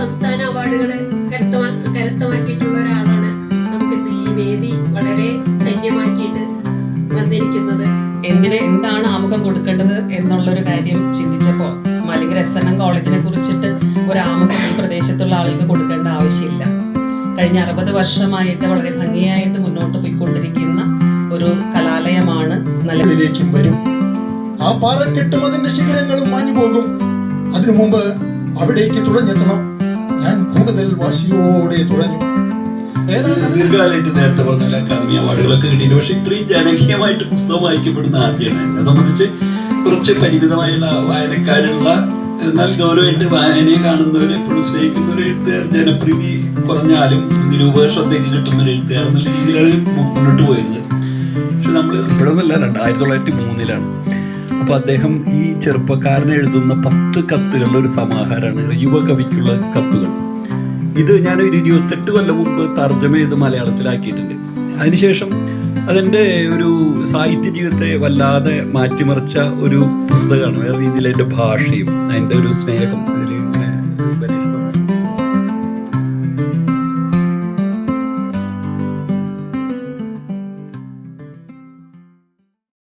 സംസ്ഥാന അവാർഡുകൾ കരസ്ഥമാക്കിയിട്ടുള്ള ഒരാളാണ് നമുക്ക് ഇന്ന് ഈ വേദി വളരെ ധന്യമാക്കിയിട്ട് വന്നിരിക്കുന്നത്. എങ്ങനെ എന്താണ് ആമുഖം കൊടുക്കേണ്ടത് എന്നുള്ളൊരു കാര്യം ചിന്തിച്ചപ്പോ മലങ്കര എസ് എൻ എം കോളേജിനെ കുറിച്ചിട്ട് ഒരു ആമുഖം ഈ പ്രദേശത്തുള്ള ആളുകൾക്ക് കൊടുക്കേണ്ട ആവശ്യമില്ല. കഴിഞ്ഞ അറുപത് വർഷമായിട്ട് വളരെ ഭംഗിയായിട്ട് മുന്നോട്ട് പോയിക്കൊണ്ടിരിക്കുന്ന ഒരു കലാലയമാണ് നിലവിലേക്കും വരും. ആ പാറക്കെട്ടും അതിന്റെ ശിഖരങ്ങളും മാഞ്ഞു പോകും അതിനു മുമ്പ് അവിടേക്ക് തുഴഞ്ഞെത്തണം. കൂടുതൽ വാശിയോടെ തുടങ്ങി. ദീർഘകാലമായിട്ട് നേരത്തെ പറഞ്ഞ അക്കാദമി അവാർഡുകളൊക്കെ കിട്ടിയിട്ട് പക്ഷെ ഇത്രയും ജനകീയമായിട്ട് പുസ്തകം വായിക്കപ്പെടുന്ന ആദ്യമാണ്. എന്നെ സംബന്ധിച്ച് കുറച്ച് പരിമിതമായുള്ള വായനക്കാരുള്ള എന്നാൽ ഗൗരവമായിട്ട് വായനയെ കാണുന്നവരെ എപ്പോഴും സ്നേഹിക്കുന്ന ഒരു എഴുത്തുകാർ ജനപ്രീതി കുറഞ്ഞാലും നിരൂപക ശ്രദ്ധയ്ക്ക് കിട്ടുന്ന ഒരു എഴുത്തുകാർ എന്നുള്ള രീതിയിലാണ് മുന്നോട്ട് പോയിരുന്നത്. പക്ഷെ നമ്മൾ ഇപ്പോഴൊന്നുമല്ല രണ്ടായിരത്തി തൊള്ളായിരത്തി മൂന്നിലാണ് അപ്പൊ അദ്ദേഹം ഈ ചെറുപ്പക്കാരനെ എഴുതുന്ന പത്ത് കത്തുകളുടെ ഒരു സമാഹാരമാണ്. യുവകവിക്കുള്ള കത്തുകൾ. ഇത് ഞാനൊരു ഇരുപത്തെട്ട് കൊല്ലം മുമ്പ് തർജമ ചെയ്ത് മലയാളത്തിലാക്കിയിട്ടുണ്ട്. അതിനുശേഷം അതെന്റെ ഒരു സാഹിത്യ ജീവിതത്തെ വല്ലാതെ മാറ്റിമറിച്ച ഒരു പുസ്തകമാണ്. വേറെ രീതിയിൽ എന്റെ ഭാഷയും അതിന്റെ ഒരു സ്നേഹം അതിൽ